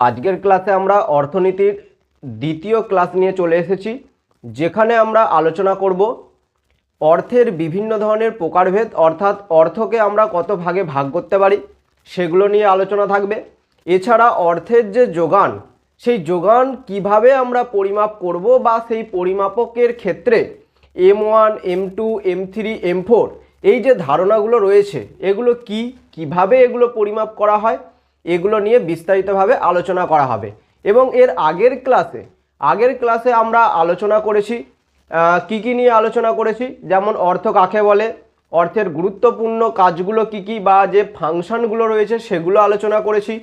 আজকের ক্লাসে আমরা অর্থনীতির দ্বিতীয় ক্লাস নিয়ে চলে এসেছি, যেখানে আমরা আলোচনা করব অর্থের বিভিন্ন ধরনের প্রকারভেদ, অর্থাৎ অর্থকে আমরা কত ভাগে ভাগ করতে পারি, সেগুলো নিয়ে আলোচনা থাকবে। এছাড়া অর্থের যে যোগান, সেই যোগান কীভাবে আমরা পরিমাপ করব বা সেই পরিমাপকের ক্ষেত্রে M one, M two, M three, M four, এই যে ধারণাগুলো রয়েছে, এগুলো কি, কীভাবে এগুলো পরিমাপ করা হয় এগুলো নিয়ে বিস্তারিতভাবে আলোচনা করা হবে। এবং এর আগের ক্লাসে আগের ক্লাসে আমরা আলোচনা করেছি কি কি নিয়ে আলোচনা করেছি? যেমন অর্থ কাকে বলে, অর্থের গুরুত্বপূর্ণ কাজগুলো কি কি বা যে ফাংশনগুলো রয়েছে সেগুলো আলোচনা করেছি।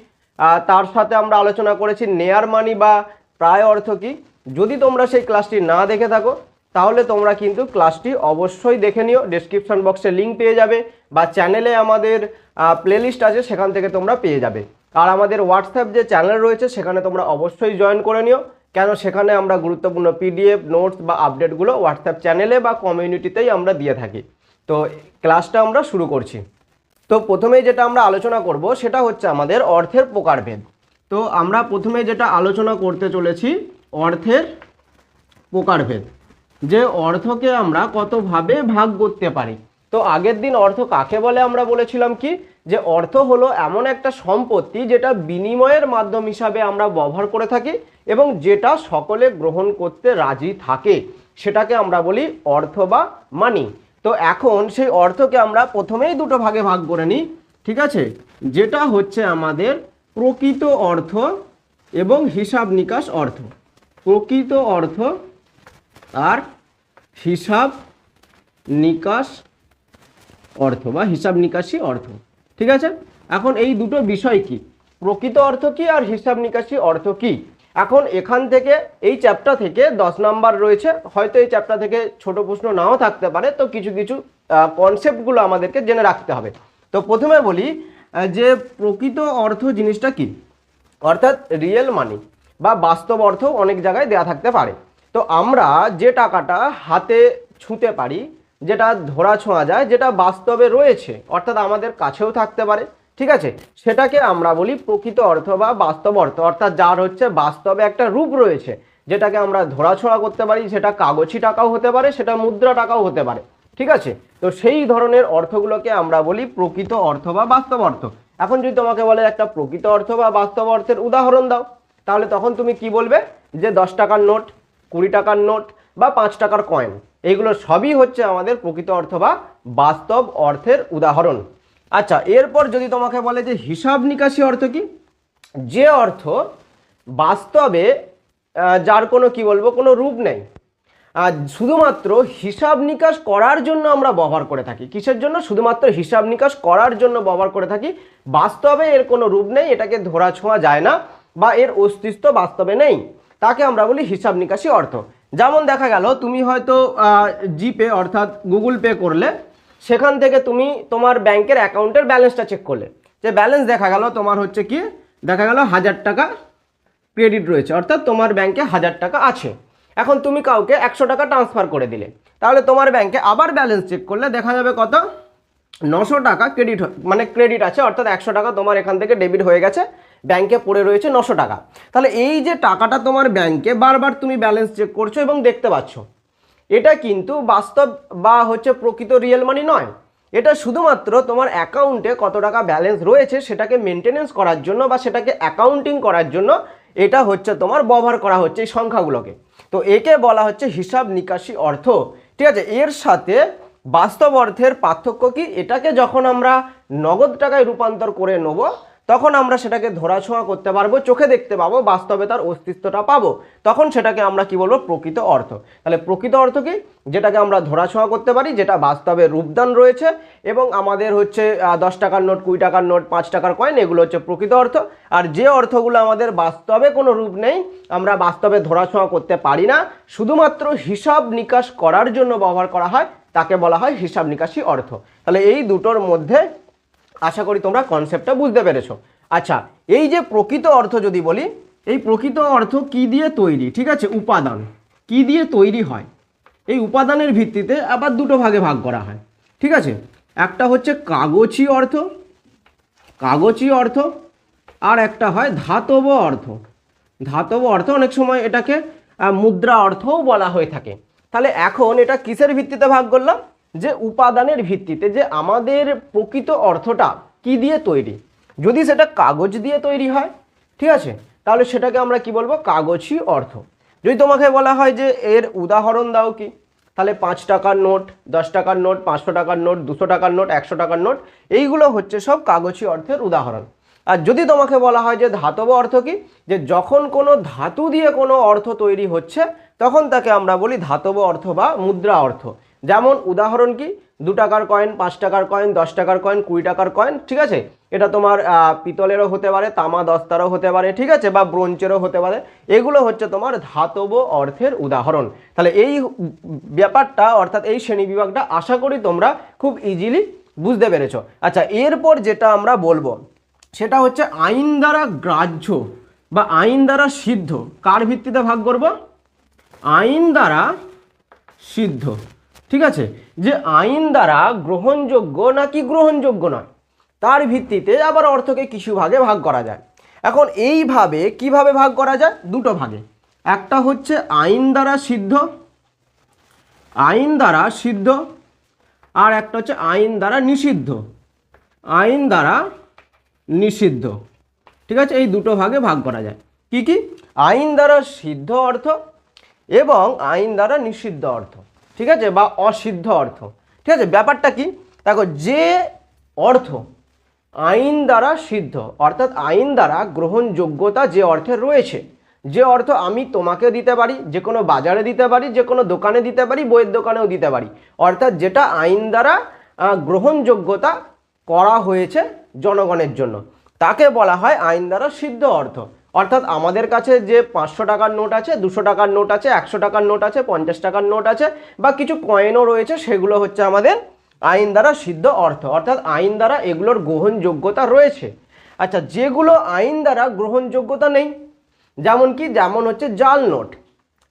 তার সাথে আমরা আলোচনা করেছি নেয়ার মানি বা প্রায় অর্থ কি। যদি তোমরা সেই ক্লাসটি না দেখে থাকো তাহলে তোমরা কিন্তু ক্লাসটি অবশ্যই দেখে নিও। ডেসক্রিপশন বক্সে লিঙ্ক পেয়ে যাবে বা চ্যানেলে আমাদের প্লেলিস্ট আছে, সেখান থেকে তোমরা পেয়ে যাবে। আর আমাদের হোয়াটসঅ্যাপ যে চ্যানেল রয়েছে, সেখানে তোমরা অবশ্যই জয়েন করে নিও। কেন সেখানে আমরা গুরুত্বপূর্ণ পিডিএফ নোটস বা আপডেটগুলো হোয়াটসঅ্যাপ চ্যানেলে বা কমিউনিটিতেই আমরা দিয়ে থাকি। তো ক্লাসটা আমরা শুরু করছি। তো, প্রথমেই যেটা আমরা আলোচনা করব, সেটা হচ্ছে আমাদের অর্থের প্রকারভেদ। তো, আমরা প্রথমে যেটা আলোচনা করতে চলেছি, অর্থের প্রকারভেদ। যে অর্থকে আমরা কতভাবে ভাগ করতে পারি। তো আগের দিন অর্থ কাকে বলে আমরা বলেছিলাম কি? যে অর্থ হলো এমন একটা সম্পত্তি যেটা বিনিময়ের মাধ্যম হিসাবে আমরা ব্যবহার করে থাকি এবং যেটা সকলে গ্রহণ করতে রাজি থাকে। সেটাকে আমরা বলি অর্থ বা মানি তো এখন সেই অর্থকে আমরা প্রথমেই দুটো ভাগে ভাগ করে নিই, ঠিক আছে? যেটা হচ্ছে আমাদের প্রকৃত অর্থ এবং হিসাব নিকাশ অর্থ। প্রকৃত অর্থ আর হিসাব নিকাশ অর্থ বা হিসাব নিকাশি অর্থ। ঠিক আছে? এখন এই দুটো বিষয় কি? প্রকৃত অর্থ কি আর হিসাব নিকাশি অর্থ কি? এখন এখান থেকে এই চ্যাপ্টার থেকে দশ নাম্বার রয়েছে, হয়তো এই চ্যাপ্টার থেকে ছোট প্রশ্ন নাও থাকতে পারে, তো কিছু কিছু কনসেপ্টগুলো আমাদেরকে জেনে রাখতে হবে। তো প্রথমে বলি যে প্রকৃত অর্থ জিনিসটা কি? অর্থাৎ রিয়েল মানি বা বাস্তব অর্থ অনেক জায়গায় দেয়া থাকতে পারে। তো আমরা যে টাকাটা হাতে ছুঁতে পারি, যেটা ধরা ছোঁয়া যায়, যেটা বাস্তবে রয়েছে, অর্থাৎ আমাদের কাছেও থাকতে পারে, ঠিক আছে? সেটাকে আমরা বলি প্রকৃত অর্থ বা বাস্তব অর্থ, অর্থাৎ যার হচ্ছে বাস্তবে একটা রূপ রয়েছে, যেটাকে আমরা ধরাছোঁয়া করতে পারি, সেটা কাগজি টাকাও হতে পারে, সেটা মুদ্রা টাকাও হতে পারে, ঠিক আছে? তো সেই ধরনের অর্থগুলোকে আমরা বলি প্রকৃত অর্থ বা বাস্তব অর্থ। এখন যদি তোমাকে বলে একটা প্রকৃত অর্থ বা বাস্তব অর্থের উদাহরণ দাও, তাহলে তখন তুমি কি বলবে? যে দশ টাকার নোট কুড়ি টাকার নোট বা পাঁচ টাকার কয়েন এইগুলো সবই হচ্ছে আমাদের প্রকৃত অর্থ বা বাস্তব অর্থের উদাহরণ। আচ্ছা এরপর যদি তোমাকে বলে যে হিসাব নিকাশি অর্থ কি? যে অর্থ বাস্তবে যার কোনো, কি বলব, কোনো রূপ নেই। আর শুধুমাত্র হিসাব নিকাশ করার জন্য আমরা ব্যবহার করে থাকি। কিসের জন্য? শুধুমাত্র হিসাব নিকাশ করার জন্য ব্যবহার করে থাকি। বাস্তবে এর কোনো রূপ নেই, এটাকে ধরা ছোঁয়া যায় না বা এর অস্তিত্ব বাস্তবে নেই। তাকে আমরা বলি হিসাব নিকাশি অর্থ। যেমন দেখা গেল, তুমি হয়তো জিপে অর্থাৎ গুগল পে করলে, সেখান থেকে তুমি তোমার ব্যাংকের অ্যাকাউন্টের ব্যালেন্সটা চেক করলে। যে ব্যালেন্স দেখা গেল, তোমার হচ্ছে কি, দেখা গেল হাজার টাকা ক্রেডিট রয়েছে, অর্থাৎ তোমার ব্যাংকে হাজার টাকা আছে। এখন তুমি কাউকে একশো টাকা ট্রান্সফার করে দিলে। তাহলে তোমার ব্যাংকে আবার ব্যালেন্স চেক করলে দেখা যাবে কত? নশো টাকা ক্রেডিট মানে ক্রেডিট আছে, অর্থাৎ একশো টাকা তোমার এখান থেকে ডেবিট হয়ে গেছে। ব্যাংকে পড়ে রয়েছে নশো টাকা। তাহলে এই যে টাকাটা তোমার ব্যাংকে বারবার তুমি ব্যালেন্স চেক করছ এবং দেখতে পাচ্ছ, এটা কিন্তু বাস্তব বা হচ্ছে প্রকৃত রিয়েল মানি নয়। এটা শুধুমাত্র তোমার অ্যাকাউন্টে কত টাকা ব্যালেন্স রয়েছে সেটাকে মেনটেনেন্স করার জন্য বা সেটাকে অ্যাকাউন্টিং করার জন্য এটা হচ্ছে তোমার ব্যবহার করা হচ্ছে এই সংখ্যাগুলোকে। তো একে বলা হচ্ছে হিসাব নিকাশি অর্থ। ঠিক আছে, এর সাথে বাস্তব অর্থের পার্থক্য কি? এটাকে যখন আমরা নগদ টাকায় রূপান্তর করে নেব তখন আমরা সেটাকে ধরাছোঁয়া করতে পারব, চোখে দেখতে পাবো, বাস্তবে তার অস্তিত্বটা পাবো। তখন সেটাকে আমরা কি বলব? প্রকৃত অর্থ। তাহলে প্রকৃত অর্থ কি? যেটাকে আমরা ধরাছোঁয়া করতে পারি, যেটা বাস্তবে রূপদান রয়েছে এবং আমাদের হচ্ছে দশ টাকার নোট, কুড়ি টাকার নোট, পাঁচ টাকার কয়েন, এগুলো হচ্ছে প্রকৃত অর্থ। আর যে অর্থগুলো আমাদের বাস্তবে কোনো রূপ নেই, আমরা বাস্তবে ধরাছোঁয়া করতে পারি না। শুধুমাত্র হিসাব নিকাশ করার জন্য ব্যবহার করা হয়, তাকে বলা হয় হিসাব নিকাশি অর্থ। তাহলে এই দুটোর মধ্যে আশা করি তোমরা কনসেপ্টটা বুঝতে পেরেছ। আচ্ছা এই যে প্রকৃত অর্থ যদি বলি, এই প্রকৃত অর্থ কি দিয়ে তৈরি? ঠিক আছে, উপাদান। কি দিয়ে তৈরি হয়? এই উপাদানের ভিত্তিতে আবার দুটো ভাগে ভাগ করা হয়। ঠিক আছে? একটা হচ্ছে কাগজি অর্থ কাগজি অর্থ, আর একটা হয় ধাতব অর্থ। ধাতব অর্থ অনেক সময় এটাকে মুদ্রা অর্থও বলা হয়ে থাকে। তাহলে এখন এটা কিসের ভিত্তিতে ভাগ করলাম? যে উপাদানের ভিত্তিতে যে আমাদের প্রকৃত অর্থটা কি দিয়ে তৈরি? যদি সেটা কাগজ দিয়ে তৈরি হয়, ঠিক আছে? তাহলে সেটাকে আমরা কি বলব? কাগজই অর্থ। যদি তোমাকে বলা হয় যে এর উদাহরণ দাও কি? তাহলে পাঁচ টাকার নোট, দশ টাকার নোট, পাঁচশো টাকার নোট, দুশো টাকার নোট, একশো টাকার নোট, এইগুলো হচ্ছে সব কাগজী অর্থের উদাহরণ। আর যদি তোমাকে বলা হয় যে ধাতব অর্থ কি? যে যখন কোনো ধাতু দিয়ে কোনো অর্থ তৈরি হচ্ছে, তখন তাকে আমরা বলি ধাতব অর্থ বা মুদ্রা অর্থ। যেমন উদাহরণ কি, দু টাকার কয়েন পাঁচ টাকার কয়েন দশ টাকার কয়েন কুড়ি টাকার কয়েন ঠিক আছে? এটা তোমার পিতলেরও হতে পারে, তামা দস্তারও হতে পারে, ঠিক আছে? বা ব্রোঞ্চেরও হতে পারে। এগুলো হচ্ছে তোমার ধাতব অর্থের উদাহরণ। তাহলে এই ব্যাপারটা, অর্থাৎ এই শ্রেণি বিভাগটা, আশা করি তোমরা খুব ইজিলি বুঝতে পেরেছ। আচ্ছা এরপর যেটা আমরা বলব, সেটা হচ্ছে আইন দ্বারা গ্রাহ্য বা আইন দ্বারা সিদ্ধ। কার ভিত্তিতে ভাগ করব? আইন দ্বারা সিদ্ধ। ঠিক আছে? যে আইন দ্বারা গ্রহণযোগ্য নাকি গ্রহণযোগ্য নয়, তার ভিত্তিতে আবার অর্থকে কিছু ভাগে ভাগ করা যায়। এখন এইভাবে কীভাবে ভাগ করা যায়? দুটো ভাগে। একটা হচ্ছে আইন দ্বারা সিদ্ধ, আইন দ্বারা সিদ্ধ, আর একটা হচ্ছে আইন দ্বারা নিষিদ্ধ। আইন দ্বারা নিষিদ্ধ। ঠিক আছে? এই দুটো ভাগে ভাগ করা যায়। কি কি? আইন দ্বারা সিদ্ধ অর্থ এবং আইন দ্বারা নিষিদ্ধ অর্থ। ঠিক আছে? বা অসিদ্ধ অর্থ। ঠিক আছে? ব্যাপারটা কি? দেখো, যে অর্থ আইন দ্বারা সিদ্ধ, অর্থাৎ আইন দ্বারা গ্রহণযোগ্যতা যে অর্থে রয়েছে, যে অর্থ আমি তোমাকে দিতে পারি, যে কোনো বাজারে দিতে পারি, যে কোনো দোকানে দিতে পারি, বইয়ের দোকানেও দিতে পারি, অর্থাৎ যেটা আইন দ্বারা গ্রহণযোগ্যতা করা হয়েছে জনগণের জন্য, তাকে বলা হয় আইন দ্বারা সিদ্ধ অর্থ। অর্থাৎ আমাদের কাছে যে পাঁচশো টাকার নোট আছে, দুশো টাকার নোট আছে, একশো টাকার নোট আছে, পঞ্চাশ টাকার নোট আছে বা কিছু কয়েনও রয়েছে, সেগুলো হচ্ছে আমাদের আইন দ্বারা সিদ্ধ অর্থ। অর্থাৎ আইন দ্বারা এগুলোর গ্রহণযোগ্যতা রয়েছে। আচ্ছা যেগুলো আইন দ্বারা গ্রহণযোগ্যতা নেই, যেমন কি, যেমন হচ্ছে জাল নোট।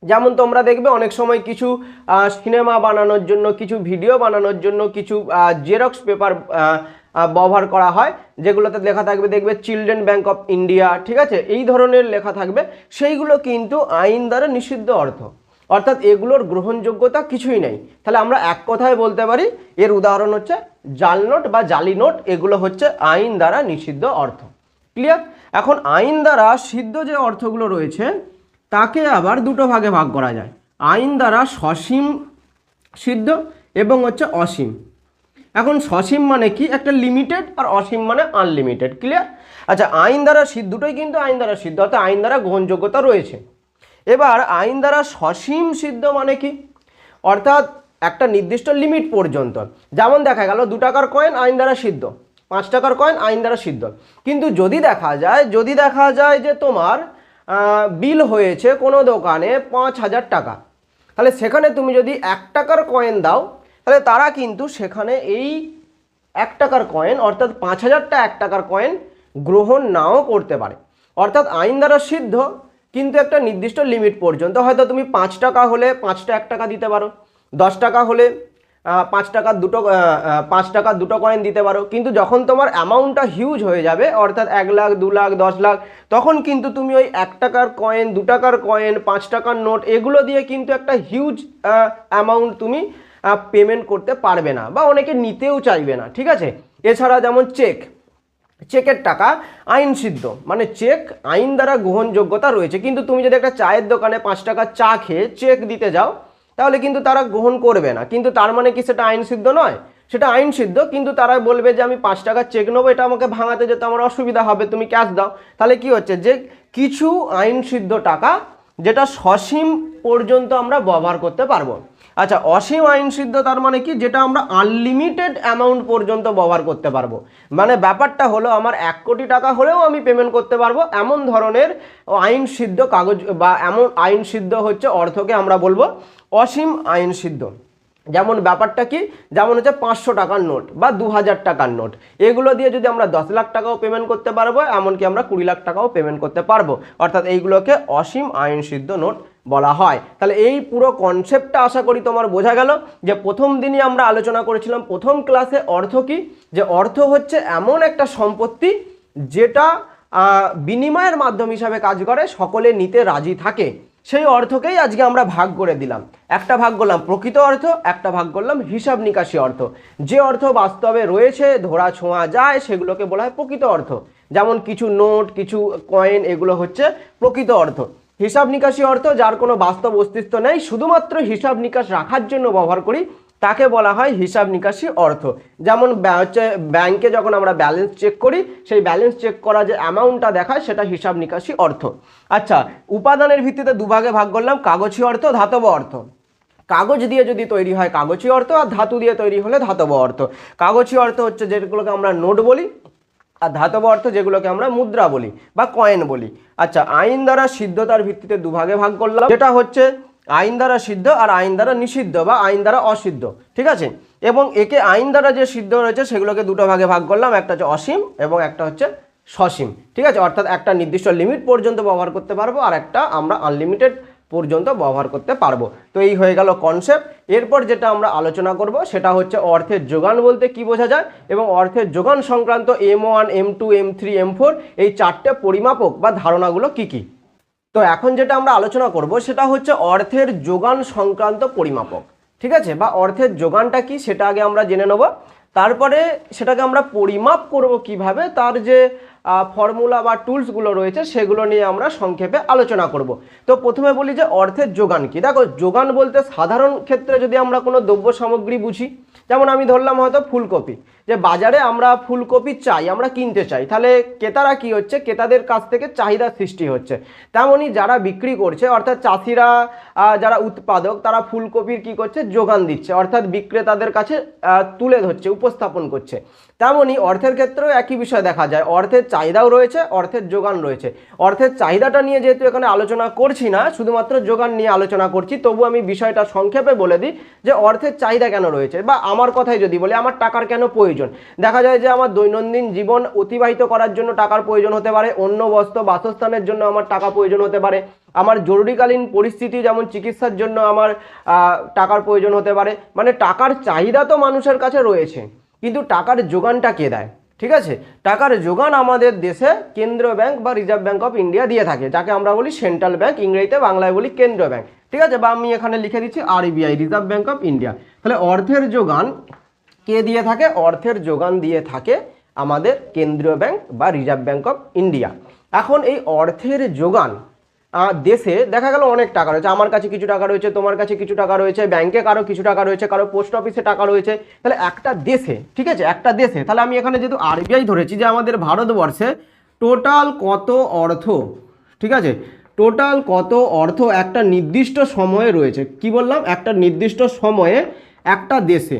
যেমন তোমরা দেখবে অনেক সময় কিছু সিনেমা বানানোর জন্য, কিছু ভিডিও বানানোর জন্য, কিছু জেরক্স পেপার ব্যবহার করা হয়, যেগুলোতে লেখা থাকবে, দেখবে চিলড্রেন ব্যাংক অফ ইন্ডিয়া ঠিক আছে? এই ধরনের লেখা থাকবে। সেইগুলো কিন্তু আইন দ্বারা নিষিদ্ধ অর্থ। অর্থাৎ এগুলোর গ্রহণযোগ্যতা কিছুই নেই। তাহলে আমরা এক কথায় বলতে পারি, এর উদাহরণ হচ্ছে জাল নোট বা জালি নোট, এগুলো হচ্ছে আইন দ্বারা নিষিদ্ধ অর্থ। ক্লিয়ার এখন আইন দ্বারা সিদ্ধ যে অর্থগুলো রয়েছে, তাকে আবার দুটো ভাগে ভাগ করা যায়। আইন দ্বারা সসীম সিদ্ধ এবং হচ্ছে অসীম। এখন সসীম মানে কি? একটা লিমিটেড আর অসীম মানে আনলিমিটেড ক্লিয়ার আচ্ছা আইন দ্বারা সিদ্ধ, দুটোই কিন্তু আইন দ্বারা সিদ্ধ, অর্থাৎ আইন দ্বারা গ্রহণযোগ্যতা রয়েছে। এবার আইন দ্বারা সসীম সিদ্ধ মানে কি? অর্থাৎ একটা নির্দিষ্ট লিমিট পর্যন্ত। যেমন দেখা গেল, দু টাকার কয়েন আইন দ্বারা সিদ্ধ, পাঁচ টাকার কয়েন আইন দ্বারা সিদ্ধ। কিন্তু যদি দেখা যায়, যদি দেখা যায় যে তোমার বিল হয়েছে কোনো দোকানে পাঁচ হাজার টাকা, তাহলে সেখানে তুমি যদি এক টাকার কয়েন দাও তাহলে তারা কিন্তু সেখানে এই এক টাকার কয়েন অর্থাৎ পাঁচ হাজারটা এক টাকার কয়েন গ্রহণ নাও করতে পারে। অর্থাৎ আইন দ্বারা সিদ্ধ, কিন্তু একটা নির্দিষ্ট লিমিট পর্যন্ত। হয়তো তুমি পাঁচ টাকা হলে পাঁচটা এক টাকা দিতে পারো, দশ টাকা হলে পাঁচ টাকার দুটো পাঁচ টাকার দুটো কয়েন দিতে পারো। কিন্তু যখন তোমার অ্যামাউন্টটা হিউজ হয়ে যাবে, অর্থাৎ এক লাখ, দু লাখ, দশ লাখ, তখন কিন্তু তুমি ওই এক টাকার কয়েন দু টাকার কয়েন পাঁচ টাকার নোট এগুলো দিয়ে কিন্তু একটা হিউজ অ্যামাউন্ট তুমি পেমেন্ট করতে পারবে না বা অনেকে নিতেও চাইবে না, ঠিক আছে? এছাড়া যেমন চেক চেকের টাকা আইন সিদ্ধ মানে চেক আইন দ্বারা গ্রহণযোগ্যতা রয়েছে, কিন্তু তুমি যদি একটা চায়ের দোকানে পাঁচ টাকা চা খেয়ে চেক দিতে যাও, তাহলে কিন্তু তারা গ্রহণ করবে না। কিন্তু তার মানে কি সেটা আইন সিদ্ধ নয়? সেটা আইন সিদ্ধ কিন্তু তারা বলবে যে, আমি পাঁচ টাকা চেক নেব, এটা আমাকে ভাঙাতে যেতে আমার অসুবিধা হবে, তুমি ক্যাশ দাও। তাহলে কি হচ্ছে? যে কিছু আইন সিদ্ধ টাকা, যেটা সসীম পর্যন্ত আমরা ব্যবহার করতে পারব। আচ্ছা অসীম আইন সিদ্ধ তার মানে কি? যেটা আমরা আনলিমিটেড অ্যামাউন্ট পর্যন্ত ব্যবহার করতে পারব। মানে ব্যাপারটা হলো, আমার এক কোটি টাকা হলেও আমি পেমেন্ট করতে পারব। এমন ধরনের আইন সিদ্ধ কাগজ বা এমন আইন সিদ্ধ হচ্ছে অর্থকে আমরা বলব অসীম আইন সিদ্ধ। যেমন ব্যাপারটা কি? যেমন হচ্ছে পাঁচশো টাকার নোট বা দু হাজার টাকার নোট। এগুলো দিয়ে যদি আমরা দশ লাখ টাকাও পেমেন্ট করতে পারব, এমনকি আমরা কুড়ি লাখ টাকাও পেমেন্ট করতে পারব। অর্থাৎ এইগুলোকে অসীম আইন সিদ্ধ নোট বলা হয়। তাহলে এই পুরো কনসেপ্টটা আশা করি তোমার বোঝা গেল যে প্রথম দিনই আমরা আলোচনা করেছিলাম, প্রথম ক্লাসে অর্থ কি? যে অর্থ হচ্ছে এমন একটা সম্পত্তি যেটা বিনিময়ের মাধ্যম হিসাবে কাজ করে, সকলে নিতে রাজি থাকে। সেই অর্থকেই আজকে আমরা ভাগ করে দিলাম। একটা ভাগ করলাম প্রকৃত অর্থ, একটা ভাগ করলাম হিসাব নিকাশি অর্থ। যে অর্থ বাস্তবে রয়েছে ধরা ছোঁয়া যায়, সেগুলোকে বলা হয় প্রকৃত অর্থ। যেমন কিছু নোট, কিছু কয়েন এগুলো হচ্ছে প্রকৃত অর্থ। হিসাব নিকাশি অর্থ যার কোনো বাস্তব অস্তিত্ব নেই, শুধুমাত্র হিসাব নিকাশ রাখার জন্য ব্যবহার করি, তাকে বলা হয় হিসাব নিকাশি অর্থ। যেমন হচ্ছে ব্যাংকে যখন আমরা ব্যালেন্স চেক করি, সেই ব্যালেন্স চেক করা যে অ্যামাউন্টটা দেখায়, সেটা হিসাব নিকাশি অর্থ। আচ্ছা উপাদানের ভিত্তিতে দুভাগে ভাগ করলাম, কাগজি অর্থ, ধাতব অর্থ। কাগজ দিয়ে যদি তৈরি হয় কাগজি অর্থ, আর ধাতু দিয়ে তৈরি হলে ধাতব অর্থ। কাগজি অর্থ হচ্ছে যেগুলোকে আমরা নোট বলি আর ধাতব অর্থ যেগুলোকে আমরা মুদ্রা বলি বা কয়েন বলি। আচ্ছা আইন দ্বারা সিদ্ধতার ভিত্তিতে দুভাগে ভাগ করলাম। যেটা হচ্ছে আইন দ্বারা সিদ্ধ আর আইন দ্বারা নিষিদ্ধ বা আইন দ্বারা অসিদ্ধ, ঠিক আছে? এবং একে আইন দ্বারা যে সিদ্ধ রয়েছে সেগুলোকে দুটো ভাগে ভাগ করলাম। একটা হচ্ছে অসীম এবং একটা হচ্ছে সসীম, ঠিক আছে? অর্থাৎ একটা নির্দিষ্ট লিমিট পর্যন্ত ব্যবহার করতে পারব আর একটা আমরা আনলিমিটেড পর্যন্ত ব্যবহার করতে পারব। তো এই হয়ে গেল কনসেপ্ট এরপর যেটা আমরা আলোচনা করব, সেটা হচ্ছে অর্থের যোগান বলতে কি বোঝা যায়? এবং অর্থের যোগান সংক্রান্ত M one M two M three M four এই চারটে পরিমাপক বা ধারণাগুলো কি কি? তো এখন যেটা আমরা আলোচনা করব, সেটা হচ্ছে অর্থের যোগান সংক্রান্ত পরিমাপক। ঠিক আছে? বা অর্থের যোগানটা কি, সেটা আগে আমরা জেনে নেব। তারপরে সেটাকে আমরা পরিমাপ করব কীভাবে? তার যে ফর্মুলা বা টুলসগুলো রয়েছে, সেগুলো নিয়ে আমরা সংক্ষেপে আলোচনা করব। তো প্রথমে বলি যে অর্থের যোগান কি। দেখো, যোগান বলতে সাধারণ ক্ষেত্রে যদি আমরা কোনো দ্রব্য সামগ্রী বুঝি, যেমন আমি ধরলাম হয়তো ফুলকপি, যে বাজারে আমরা ফুলকপি চাই, আমরা কিনতে চাই, তাহলে ক্রেতারা কি হচ্ছে? ক্রেতাদের কাছ থেকে চাহিদা সৃষ্টি হচ্ছে। তেমনই যারা বিক্রি করছে, অর্থাৎ চাষিরা যারা উৎপাদক, তারা ফুলকপির কি করছে? যোগান দিচ্ছে, অর্থাৎ বিক্রেতাদের কাছে তুলে ধরছে, উপস্থাপন করছে। তেমনই অর্থের ক্ষেত্রেও একই বিষয় দেখা যায়। অর্থের চাহিদাও রয়েছে, অর্থের যোগান রয়েছে। অর্থের চাহিদাটা নিয়ে যেহেতু এখানে আলোচনা করছি না, শুধুমাত্র যোগান নিয়ে আলোচনা করছি, তবু আমি বিষয়টা সংক্ষেপে বলে দিই যে অর্থের চাহিদা কেন রয়েছে বা আমার কথাই যদি বলি, আমার টাকার কেন প্রয়োজন? দেখা যায় যে আমার দৈনন্দিন জীবন অতিবাহিত করার জন্য টাকার প্রয়োজন হতে পারে, অন্য বস্ত্র, বাসস্থানের জন্য আমার টাকা প্রয়োজন হতে পারে, আমার জরুরিকালীন পরিস্থিতি যেমন চিকিৎসার জন্য আমার টাকার প্রয়োজন হতে পারে মানে টাকার চাহিদা তো মানুষের কাছে রয়েছে। কিন্তু টাকার যোগানটা কে দেয়? ঠিক আছে? টাকার যোগান আমাদের দেশে কেন্দ্রীয় ব্যাংক বা রিজার্ভ ব্যাংক অফ ইন্ডিয়া দিয়ে থাকে। যাকে আমরা বলি সেন্ট্রাল ব্যাংক, ইংরেজিতে বাংলায় বলি কেন্দ্রীয় ব্যাংক। ঠিক আছে? বা আমি এখানে লিখে দিচ্ছি RBI, reserve bank of India. তাহলে অর্থের যোগান কে দিয়ে থাকে? অর্থের যোগান দিয়ে থাকে আমাদের কেন্দ্রীয় ব্যাংক বা রিজার্ভ ব্যাংক অফ ইন্ডিয়া। এখন এই অর্থের যোগান দেশে দেখা গেল অনেক টাকা রয়েছে। আমার কাছে কিছু টাকা রয়েছে, তোমার কাছে কিছু টাকা রয়েছে ব্যাংকে কারও কিছু টাকা রয়েছে, কারও পোস্ট অফিসে টাকা রয়েছে। তাহলে একটা দেশে, ঠিক আছে? একটা দেশে, তাহলে আমি এখানে যেহেতু আরবিআই ধরেছি যে আমাদের ভারতবর্ষে টোটাল কত অর্থ, ঠিক আছে? টোটাল কত অর্থ একটা নির্দিষ্ট সময়ে রয়েছে। কি বললাম? একটা নির্দিষ্ট সময়ে একটা দেশে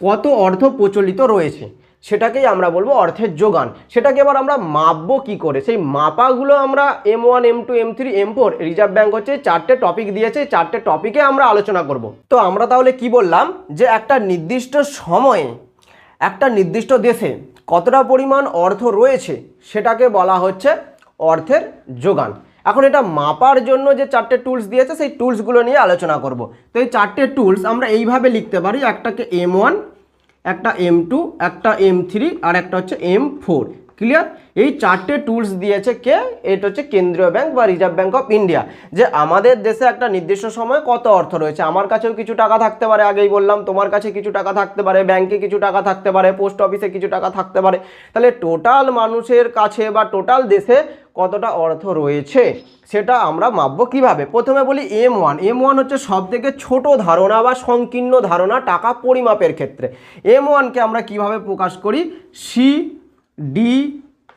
কত অর্থ প্রচলিত রয়েছে। সেটাকেই আমরা বলব অর্থের যোগান। সেটাকে এবার আমরা মাপবো কি করে? সেই মাপাগুলো আমরা M one M two M three M four reserve bank হচ্ছে চারটে টপিক দিয়েছে, চারটে টপিকে আমরা আলোচনা করব। তো আমরা তাহলে কি বললাম? যে একটা নির্দিষ্ট সময়ে, একটা নির্দিষ্ট দেশে কতটা পরিমাণ অর্থ রয়েছে, সেটাকে বলা হচ্ছে অর্থের যোগান। এখন এটা মাপার জন্য যে চারটে টুলস দিয়েছে, সেই টুলসগুলো নিয়ে আলোচনা করব। তো এই চারটে টুলস আমরা এইভাবে লিখতে পারি, একটাকে এম ওয়ান একটা এম টু একটা এম থ্রি আর একটা হচ্ছে এম ফোর ক্লিয়ার এই চারটে টুলস দিয়েছে কে? এটা হচ্ছে কেন্দ্রীয় ব্যাংক বা রিজার্ভ ব্যাংক অফ ইন্ডিয়া যে আমাদের দেশে একটা নির্দিষ্ট সময়ে কত অর্থ রয়েছে? আমার কাছেও কিছু টাকা থাকতে পারে, আগেই বললাম, তোমার কাছে কিছু টাকা থাকতে পারে ব্যাংকে কিছু টাকা থাকতে পারে পোস্ট অফিসে কিছু টাকা থাকতে পারে। তাহলে টোটাল মানুষের কাছে বা টোটাল দেশে কতটা অর্থ রয়েছে সেটা আমরা মাপবো কীভাবে? প্রথমে বলি এম ওয়ান এম ওয়ান হচ্ছে সব থেকে ছোট ধারণা বা সংকীর্ণ ধারণা টাকা পরিমাপের ক্ষেত্রে। এম ওয়ানকে আমরা কীভাবে প্রকাশ করি? সি ডি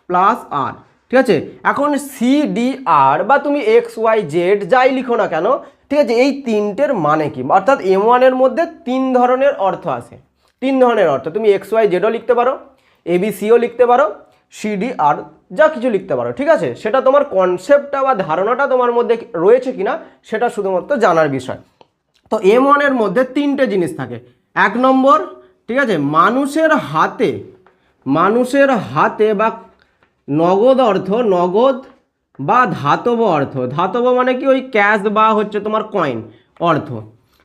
প্লাস আর ঠিক আছে? এখন সি ডি আর বা তুমি এক্স ওয়াই জেড যাই লিখো না কেন, ঠিক আছে? এই তিনটের মানে কি? অর্থাৎ এম ওয়ানের মধ্যে তিন ধরনের অর্থ আছে। তিন ধরনের অর্থ। তুমি এক্স ওয়াই জেডও লিখতে পারো এবিসিও লিখতে পারো সিডি আর যা কিছু লিখতে পারো, ঠিক আছে? সেটা তোমার কনসেপ্টটা বা ধারণাটা তোমার মধ্যে রয়েছে কিনা, সেটা শুধুমাত্র জানার বিষয়। তো এম ওয়ানের মধ্যে তিনটে জিনিস থাকে। এক নম্বর, ঠিক আছে, মানুষের হাতে মানুষের হাতে বা নগদ অর্থ, নগদ বা ধাতব অর্থ, ধাতব মানে কি? ওই ক্যাশ বা হচ্ছে তোমার কয়েন অর্থ।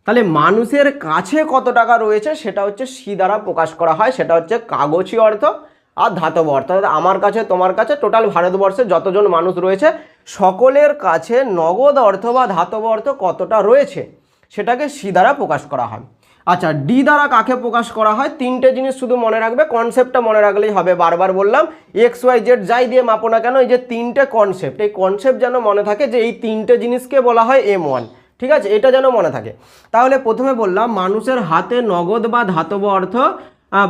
তাহলে মানুষের কাছে কত টাকা রয়েছে, সেটা হচ্ছে সি দ্বারা প্রকাশ করা হয়, সেটা হচ্ছে কাগজি অর্থ আর ধাতব অর্থ। অর্থাৎ আমার কাছে, তোমার কাছে টোটাল ভারতবর্ষে যতজন মানুষ রয়েছে, সকলের কাছে নগদ অর্থ বা ধাতব অর্থ কতটা রয়েছে, সেটাকে সি দ্বারা প্রকাশ করা হয়। আচ্ছা ডি দ্বারা কাকে প্রকাশ করা হয়? তিনটে জিনিস শুধু মনে রাখবে কনসেপ্টটা মনে রাখলেই হবে। বারবার বললাম এক্স ওয়াই জেড যাই দিয়ে মাপো না কেন, এই যে তিনটে কনসেপ্ট এই কনসেপ্ট যেন মনে থাকে যে এই তিনটে জিনিসকে বলা হয় এম ওয়ান ঠিক আছে? এটা যেন মনে থাকে। তাহলে প্রথমে বললাম, মানুষের হাতে নগদ বা ধাতব অর্থ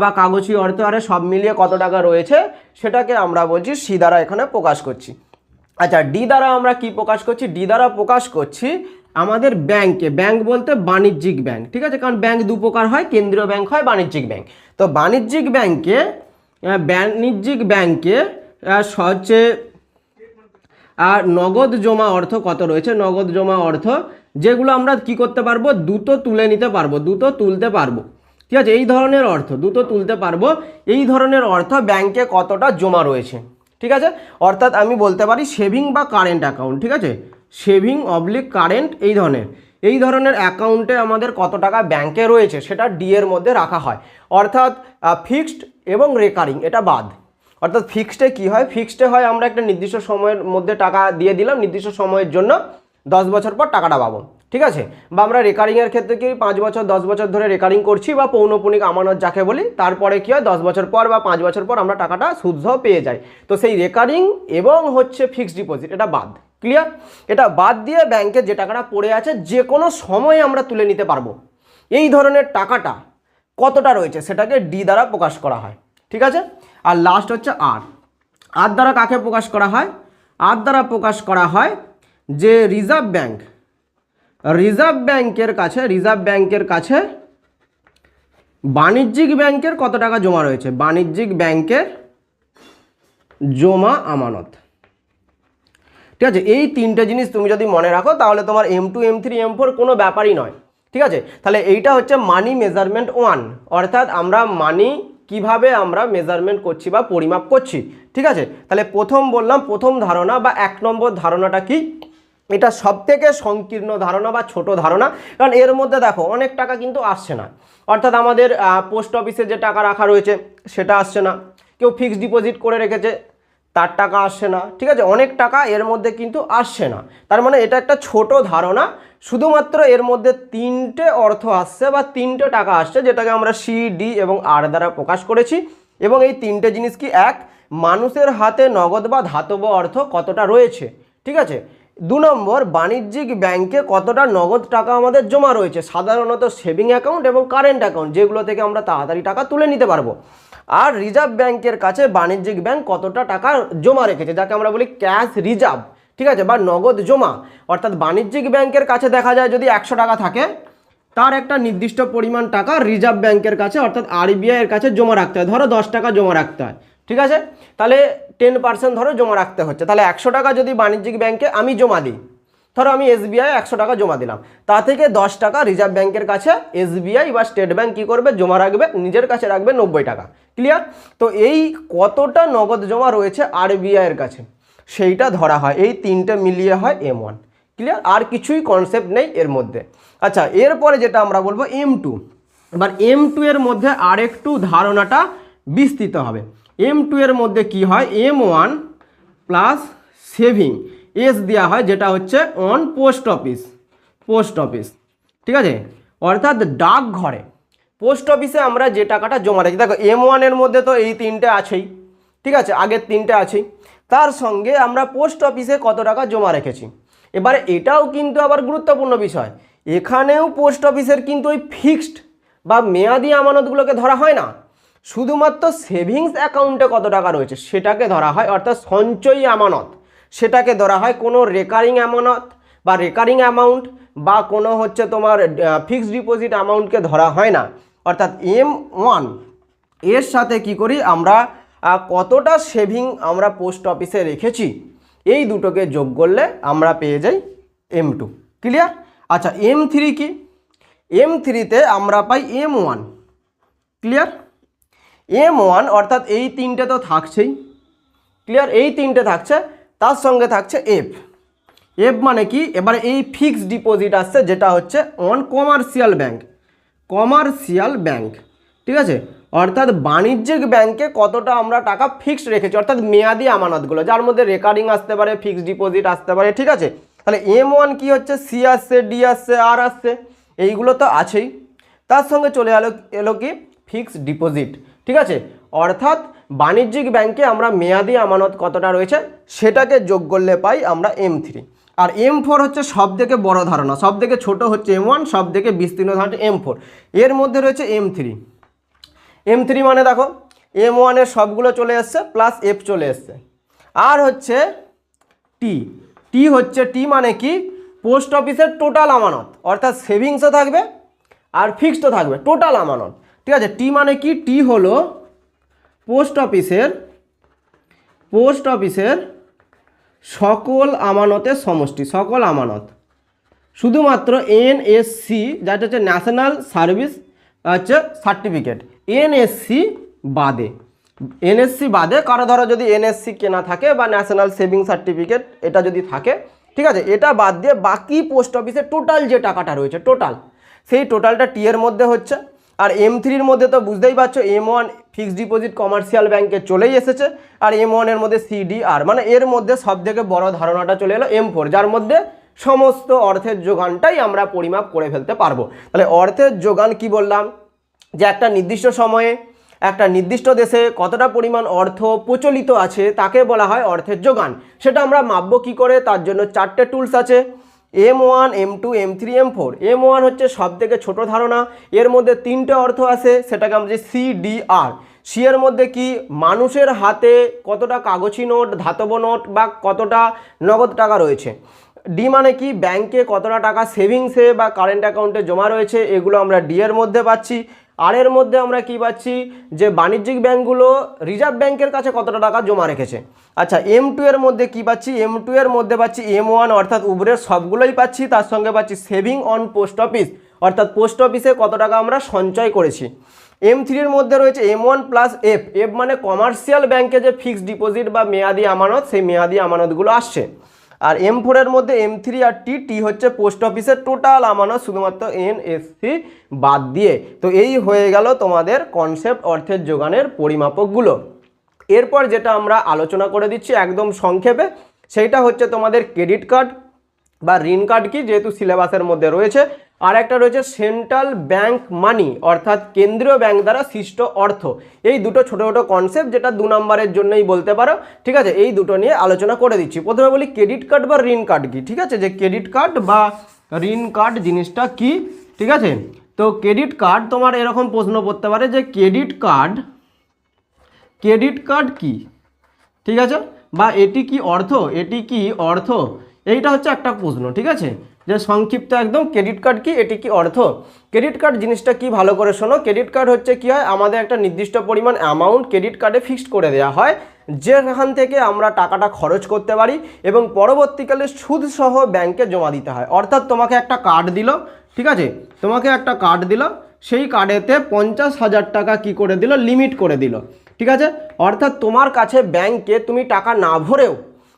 বা কাগজি অর্থ আরে সব মিলিয়ে কত টাকা রয়েছে, সেটাকে আমরা বলছি সি দ্বারা এখানে প্রকাশ করছি। আচ্ছা ডি দ্বারা আমরা কি প্রকাশ করছি? ডি দ্বারা প্রকাশ করছি আমাদের ব্যাংকে, ব্যাংক বলতে বাণিজ্যিক ব্যাংক, ঠিক আছে? কারণ ব্যাংক দু প্রকার হয়, কেন্দ্রীয় ব্যাংক হয়, বাণিজ্যিক ব্যাংক। তো বাণিজ্যিক ব্যাংকে বাণিজ্যিক ব্যাংকে হচ্ছে আর নগদ জমা অর্থ কত রয়েছে? নগদ জমা অর্থ যেগুলো আমরা কি করতে পারব? দ্রুত তুলে নিতে পারব দ্রুত তুলতে পারব। ঠিক আছে, এই ধরনের অর্থ, দুটো তুলতে পারব। এই ধরনের অর্থ ব্যাংকে কতটা জমা রয়েছে, ঠিক আছে? অর্থাৎ আমি বলতে পারি সেভিং বা কারেন্ট অ্যাকাউন্ট ঠিক আছে? সেভিং অবলিক কারেন্ট এই ধরনের। এই ধরনের অ্যাকাউন্টে আমাদের কত টাকা ব্যাংকে রয়েছে, সেটা ডি এর মধ্যে রাখা হয়। অর্থাৎ ফিক্সড এবং রেকারিং এটা বাদ। অর্থাৎ ফিক্সডে কি হয়? ফিক্সডে হয় আমরা একটা নির্দিষ্ট সময়ের মধ্যে টাকা দিয়ে দিলাম, নির্দিষ্ট সময়ের জন্য দশ বছর পর টাকাটা পাবো। ঠিক আছে? বা আমরা রেকারিংয়ের ক্ষেত্রে কি পাঁচ বছর, দশ বছর ধরে রেকারিং করছি বা পৌনপুনিক আমানত যাকে বলি, তারপরে কি হয়, দশ বছর পর বা পাঁচ বছর পর আমরা টাকাটা সুদসহ পেয়ে যাই। তো সেই রেকারিং এবং হচ্ছে ফিক্সড ডিপোজিট এটা বাদ। ক্লিয়ার এটা বাদ দিয়ে ব্যাংকে যে টাকাটা পড়ে আছে, যে কোনো সময়ে আমরা তুলে নিতে পারব। এই ধরনের টাকাটা কতটা রয়েছে, সেটাকে ডি দ্বারা প্রকাশ করা হয়। ঠিক আছে? আর লাস্ট হচ্ছে আর আর দ্বারা কাকে প্রকাশ করা হয়? আর দ্বারা প্রকাশ করা হয় যে রিজার্ভ ব্যাংক রিজার্ভ ব্যাংকের কাছে, রিজার্ভ ব্যাংকের কাছে বাণিজ্যিক ব্যাংকের কত টাকা জমা রয়েছে? বাণিজ্যিক ব্যাংকের জমা আমানত। ঠিক আছে, এই তিনটে জিনিস তুমি যদি মনে রাখো, তাহলে তোমার M two M three M four কোনো ব্যাপারই নয়। ঠিক আছে? তাহলে এইটা হচ্ছে মানি মেজারমেন্ট ওয়ান অর্থাৎ আমরা মানি কীভাবে আমরা মেজারমেন্ট করছি বা পরিমাপ করছি? ঠিক আছে? তাহলে প্রথম বললাম, প্রথম ধারণা বা এক নম্বর ধারণাটা কি? এটা সব থেকে সংকীর্ণ ধারণা বা ছোট ধারণা। কারণ এর মধ্যে দেখো, অনেক টাকা কিন্তু আসছে না। অর্থাৎ আমাদের পোস্ট অফিসে যে টাকা রাখা রয়েছে, সেটা আসছে না। কেউ ফিক্সড ডিপোজিট করে রেখেছে, তার টাকা আসছে না। ঠিক আছে? অনেক টাকা এর মধ্যে কিন্তু আসছে না। তার মানে এটা একটা ছোট ধারণা। শুধুমাত্র এর মধ্যে তিনটে অর্থ আসছে বা তিনটে টাকা আসছে, যেটাকে আমরা সি, ডি এবং আর দ্বারা প্রকাশ করেছি। এবং এই তিনটে জিনিস কি এক? মানুষের হাতে নগদ বা ধাতব অর্থ কতটা রয়েছে? ঠিক আছে? দু নম্বর, বাণিজ্যিক ব্যাংকে কতটা নগদ টাকা আমাদের জমা রয়েছে? সাধারণত সেভিং অ্যাকাউন্ট এবং কারেন্ট অ্যাকাউন্ট, যেগুলো থেকে আমরা তাড়াতাড়ি টাকা তুলে নিতে পারব। আর রিজার্ভ ব্যাংকের কাছে বাণিজ্যিক ব্যাংক কতটা টাকা জমা রেখেছে, যাকে আমরা বলি ক্যাশ রিজার্ভ, ঠিক আছে? বা নগদ জমা। অর্থাৎ বাণিজ্যিক ব্যাংকের কাছে দেখা যায় যদি একশো টাকা থাকে, তার একটা নির্দিষ্ট পরিমাণ টাকা রিজার্ভ ব্যাংকের কাছে, অর্থাৎ আরবিআই এর কাছে জমা রাখতে হয়। ধরো দশ টাকা জমা রাখতে হয়। ঠিক আছে? তাহলে টেন পার্সেন্ট ধরো জমা রাখতে হচ্ছে। তাহলে একশো টাকা যদি বাণিজ্যিক ব্যাংকে আমি জমা দিই, ধরো আমি এসবিআই একশো টাকা জমা দিলাম। তা থেকে দশ টাকা রিজার্ভ ব্যাংকের কাছে এসবিআই বা স্টেট ব্যাংক কী করবে? জমা রাখবে, নিজের কাছে রাখবে নব্বই টাকা। ক্লিয়ার তো এই কতটা নগদ জমা রয়েছে আরবিআই এর কাছে? সেইটা ধরা হয়। এই তিনটে মিলিয়ে হয় এম ওয়ান ক্লিয়ার আর কিছুই কনসেপ্ট নেই এর মধ্যে। আচ্ছা এরপরে যেটা আমরা বলব এম টু এবার এম টু এর মধ্যে আরেকটু ধারণাটা বিস্তৃত হবে। এম টু এর মধ্যে কি হয়? M one plus savings দেওয়া হয়, যেটা হচ্ছে on post office post office ঠিক আছে? অর্থাৎ ডাকঘরে পোস্ট অফিসে আমরা যে টাকাটা জমা রাখি, দেখো এম ওয়ানের মধ্যে তো এই তিনটে আছেই, ঠিক আছে? আগের তিনটে আছেই। তার সঙ্গে আমরা পোস্ট অফিসে কত টাকা জমা রেখেছি? এবারে এটাও কিন্তু আবার গুরুত্বপূর্ণ বিষয়। এখানেও পোস্ট অফিসের কিন্তু ওই ফিক্সড বা মেয়াদি আমানতগুলোকে ধরা হয় না। শুধুমাত্র সেভিংস অ্যাকাউন্টে কত টাকা রয়েছে? সেটাকে ধরা হয় অর্থাৎ সঞ্চয়ী আমানত। সেটাকে ধরা হয় কোনো রেকারিং আমানত বা রেকারিং অ্যামাউন্ট বা কোনো হচ্ছে তোমার ফিক্সড ডিপোজিট অ্যামাউন্টকে ধরা হয় না। অর্থাৎ এম ওয়ানের সাথে কি করি আমরা কতটা সেভিং আমরা পোস্ট অফিসে রেখেছি? এই দুটোকে যোগ করলে আমরা পেয়ে যাই এম টু ক্লিয়ার আচ্ছা এম থ্রি কি? এম থ্রিতে আমরা পাই M one clear M one অর্থাৎ এই তিনটে তো থাকছেই। ক্লিয়ার এই তিনটে থাকছে, তার সঙ্গে থাকছে এফ এফ মানে কি? এবার এই ফিক্সড ডিপোজিট আসছে, যেটা হচ্ছে on commercial bank commercial bank ঠিক আছে? অর্থাৎ বাণিজ্যিক ব্যাংকে কতটা আমরা টাকা ফিক্সড রেখেছি, অর্থাৎ মেয়াদি আমানতগুলো, যার মধ্যে রেকারিং আসতে পারে ফিক্সড ডিপোজিট আসতে পারে, ঠিক আছে? তাহলে এম ওয়ান কী হচ্ছে? সি আসছে ডি আসছে আর আসছে, এইগুলো তো আছেই। তার সঙ্গে চলে এলো এলো কি? ফিক্সড ডিপোজিট ঠিক আছে? অর্থাৎ বাণিজ্যিক ব্যাংকে আমরা মেয়াদি আমানত কতটা রয়েছে? সেটাকে যোগ করলে পাই আমরা এম থ্রি আর এম ফোর হচ্ছে সব থেকে বড় ধারণা সব থেকে ছোটো হচ্ছে এম ওয়ান সব থেকে বিস্তীর্ণ ধারণা এম ফোর এর মধ্যে রয়েছে এম থ্রি এম থ্রি মানে দেখো এম ওয়ানের সবগুলো চলে এসছে প্লাস এফ চলে এসছে। আর হচ্ছে টি টি হচ্ছে টি মানে কি? পোস্ট অফিসের টোটাল আমানত, অর্থাৎ সেভিংসও থাকবে আর ফিক্সডও থাকবে টোটাল আমানত। ঠিক আছে টি মানে কি? টি হলো পোস্ট অফিসের পোস্ট অফিসের সকল আমানতের সমষ্টি, সকল আমানত। শুধুমাত্র এনএসসি যেটা হচ্ছে ন্যাশনাল সার্ভিস হচ্ছে সার্টিফিকেট এনএসসি বাদে। এনএসসি বাদে, কারও ধরো যদি এনএসসি কেনা থাকে বা ন্যাশনাল সেভিং সার্টিফিকেট এটা যদি থাকে, ঠিক আছে, এটা বাদ দিয়ে বাকি পোস্ট অফিসে টোটাল যে টাকাটা রয়েছে টোটাল সেই টোটালটা টি এর মধ্যে হচ্ছে। আর এম থ্রির মধ্যে তো বুঝতেই পারছ M one fixed deposit commercial ব্যাংকে চলেই এসেছে, আর এম ওয়ানের মধ্যে সিডিআর মানে এর মধ্যে সব থেকে বড় ধারণাটা চলে এলো এম ফোর যার মধ্যে সমস্ত অর্থের যোগানটাই আমরা পরিমাপ করে ফেলতে পারব। তাহলে অর্থের যোগান কি বললাম? যে একটা নির্দিষ্ট সময়ে, একটা নির্দিষ্ট দেশে কতটা পরিমাণ অর্থ প্রচলিত আছে, তাকে বলা হয় অর্থের যোগান। সেটা আমরা মাপবো কী করে? তার জন্য চারটে টুলস আছে। M one M two M three M four M one হচ্ছে সব থেকে ছোটো ধারণা। এর মধ্যে তিনটে অর্থ আছে, সেটাকে আমরা ডি আর সি এর মধ্যে কি? মানুষের হাতে কতটা কাগজি নোট, ধাতব নোট বা কতটা নগদ টাকা রয়েছে? ডি মানে কি? ব্যাংকে কতটা টাকা সেভিংসে বা কারেন্ট অ্যাকাউন্টে জমা রয়েছে, এগুলো আমরা ডি এর মধ্যে পাচ্ছি। আর এর মধ্যে আমরা কি পাচ্ছি? যে বাণিজ্যিক ব্যাংকগুলো রিজার্ভ ব্যাংকের কাছে কতটা টাকা জমা রেখেছে। আচ্ছা এম টু এর মধ্যে কি পাচ্ছি? এম টু এর মধ্যে পাচ্ছি এম ওয়ান অর্থাৎ উবরের সবগুলোই পাচ্ছি। তার সঙ্গে পাচ্ছি সেভিং অন পোস্ট অফিস অর্থাৎ পোস্ট অফিসে কত টাকা আমরা সঞ্চয় করেছি। এম থ্রির মধ্যে রয়েছে M one plus F F মানে কমার্শিয়াল ব্যাংকে যে ফিক্সড ডিপোজিট বা মেয়াদি আমানত, সেই মেয়াদি আমানতগুলো আসছে। আর এম ফোরের মধ্যে এম থ্রি আর টি টি হচ্ছে পোস্ট অফিসের টোটাল আমানত শুধুমাত্র এন এস সি বাদ দিয়ে। তো এই হয়ে গেল তোমাদের কনসেপ্ট অর্থের যোগানের পরিমাপকগুলো। এরপর যেটা আমরা আলোচনা করে দিচ্ছি একদম সংক্ষেপে, সেইটা হচ্ছে তোমাদের ক্রেডিট কার্ড বা ঋণ কার্ড কি, যেহেতু সিলেবাসের মধ্যে রয়েছে। আর একটা রয়েছে সেন্ট্রাল ব্যাংক মানি, অর্থাৎ কেন্দ্রীয় ব্যাংক দ্বারা সৃষ্ট অর্থ। এই দুটো ছোটো ছোটো কনসেপ্ট যেটা দু নম্বরের জন্যই বলতে পারো, ঠিক আছে? এই দুটো নিয়ে আলোচনা করে দিচ্ছি। প্রথমে বলি ক্রেডিট কার্ড বা ঋণ কার্ড কি, ঠিক আছে? যে ক্রেডিট কার্ড বা ঋণ কার্ড জিনিসটা কি, ঠিক আছে? তো ক্রেডিট কার্ড তোমার এরকম প্রশ্ন করতে পারে যে ক্রেডিট কার্ড ক্রেডিট কার্ড কি, ঠিক আছে? বা এটি কি অর্থ? এটি কি অর্থ? এইটা হচ্ছে একটা প্রশ্ন, ঠিক আছে? যে সংক্ষিপ্ত একদম ক্রেডিট কার্ড কি, এটি কি অর্থ? ক্রেডিট কার্ড জিনিসটা কি ভালো করে শোনো ক্রেডিট কার্ড হচ্ছে কি হয়, আমাদের একটা নির্দিষ্ট পরিমাণ অ্যামাউন্ট ক্রেডিট কার্ডে ফিক্সড করে দেওয়া হয়, যেখান থেকে আমরা টাকাটা খরচ করতে পারি এবং পরবর্তীকালে সুদ সহ ব্যাংকে জমা দিতে হয়। অর্থাৎ তোমাকে একটা কার্ড দিল, ঠিক আছে? তোমাকে একটা কার্ড দিল, সেই কার্ডেতে পঞ্চাশ হাজার টাকা কি করে দিল লিমিট করে দিল, ঠিক আছে? অর্থাৎ তোমার কাছে ব্যাংকে তুমি টাকা না ভরেও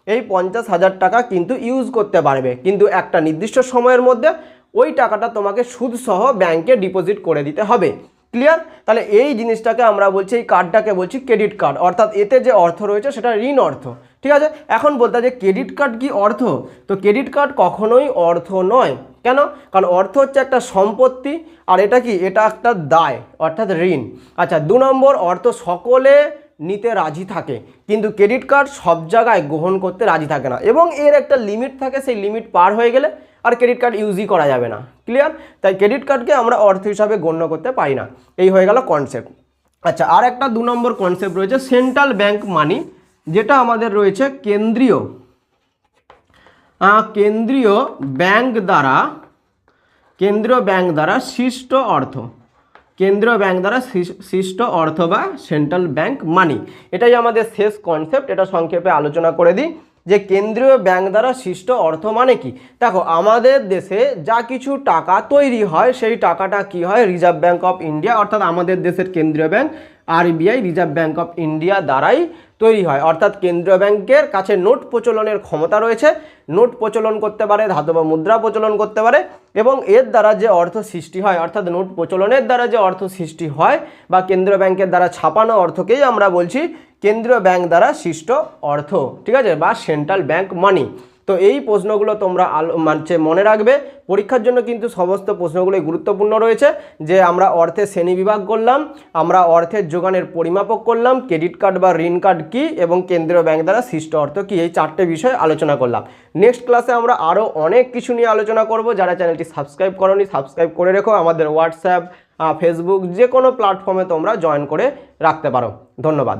এই পঞ্চাশ হাজার টাকা কিন্তু ইউজ করতে পারবে। কিন্তু একটা নির্দিষ্ট সময়ের মধ্যে ওই টাকাটা তোমাকে সুদসহ ব্যাংকে ডিপোজিট করে দিতে হবে। ক্লিয়ার তাহলে এই জিনিসটাকে আমরা বলছি, এই কার্ডটাকে বলছি ক্রেডিট কার্ড অর্থাৎ এতে যে অর্থ রয়েছে সেটা ঋণ অর্থ। ঠিক আছে? এখন বলতে যে ক্রেডিট কার্ড কি অর্থ? তো ক্রেডিট কার্ড কখনোই অর্থ নয়। কেন? কারণ অর্থ হচ্ছে একটা সম্পত্তি, আর এটা কি? এটা একটা দায়, অর্থাৎ ঋণ। আচ্ছা দু নম্বর, অর্থ সকলে নিতে রাজি থাকে। কিন্তু ক্রেডিট কার্ড সব জায়গায় গ্রহণ করতে রাজি থাকে না এবং এর একটা লিমিট থাকে, সেই লিমিট পার হয়ে গেলে আর ক্রেডিট কার্ড ইউজই করা যাবে না। ক্লিয়ার তাই ক্রেডিট কার্ডকে আমরা অর্থ হিসাবে গণ্য করতে পারি না। এই হয়ে গেল কনসেপ্ট আচ্ছা আর একটা দু নম্বর কনসেপ্ট রয়েছে সেন্ট্রাল ব্যাংক মানি যেটা আমাদের রয়েছে কেন্দ্রীয়। কেন্দ্রীয় ব্যাংক দ্বারা, কেন্দ্রীয় ব্যাংক দ্বারা সৃষ্ট অর্থ। কেন্দ্রীয় ব্যাংক দ্বারা সৃষ্ট অর্থ বা সেন্ট্রাল ব্যাংক মানি এটাই আমাদের শেষ কনসেপ্ট এটা সংক্ষেপে আলোচনা করে দিই। যে কেন্দ্রীয় ব্যাংক দ্বারা সৃষ্ট অর্থ মানে কি? দেখো, আমাদের দেশে যা কিছু টাকা তৈরি হয়, সেই টাকাটা কি হয়? রিজার্ভ ব্যাংক অফ ইন্ডিয়া অর্থাৎ আমাদের দেশের কেন্দ্রীয় bank RBI reserve bank of India দ্বারাই তৈরি হয়। অর্থাৎ কেন্দ্রীয় ব্যাংকের কাছে নোট প্রচলনের ক্ষমতা রয়েছে। নোট প্রচলন করতে পারে, ধাতব মুদ্রা প্রচলন করতে পারে এবং এর দ্বারা যে অর্থ সৃষ্টি হয়, অর্থাৎ নোট প্রচলনের দ্বারা যে অর্থ সৃষ্টি হয় বা কেন্দ্রীয় ব্যাংকের দ্বারা ছাপানো অর্থকেই আমরা বলছি কেন্দ্রীয় ব্যাংক দ্বারা সৃষ্ট অর্থ, ঠিক আছে? বা সেন্ট্রাল ব্যাংক মানি তো এই প্রশ্নগুলো তোমরা আলো মানে মনে রাখবে। পরীক্ষার জন্য কিন্তু সমস্ত প্রশ্নগুলোই গুরুত্বপূর্ণ রয়েছে, যে আমরা অর্থের শ্রেণি বিভাগ করলাম, আমরা অর্থের যোগানের পরিমাপক করলাম ক্রেডিট কার্ড বা ঋণ কার্ড কী, এবং কেন্দ্রীয় ব্যাংক দ্বারা সৃষ্ট অর্থ কী, এই চারটে বিষয় আলোচনা করলাম। নেক্সট ক্লাসে আমরা আরও অনেক কিছু নিয়ে আলোচনা করব, যারা চ্যানেলটি সাবস্ক্রাইব করনি সাবস্ক্রাইব করে রেখো, আমাদের হোয়াটসঅ্যাপ ফেসবুক যে কোনো প্ল্যাটফর্মে তোমরা জয়েন করে রাখতে পারো। ধন্যবাদ।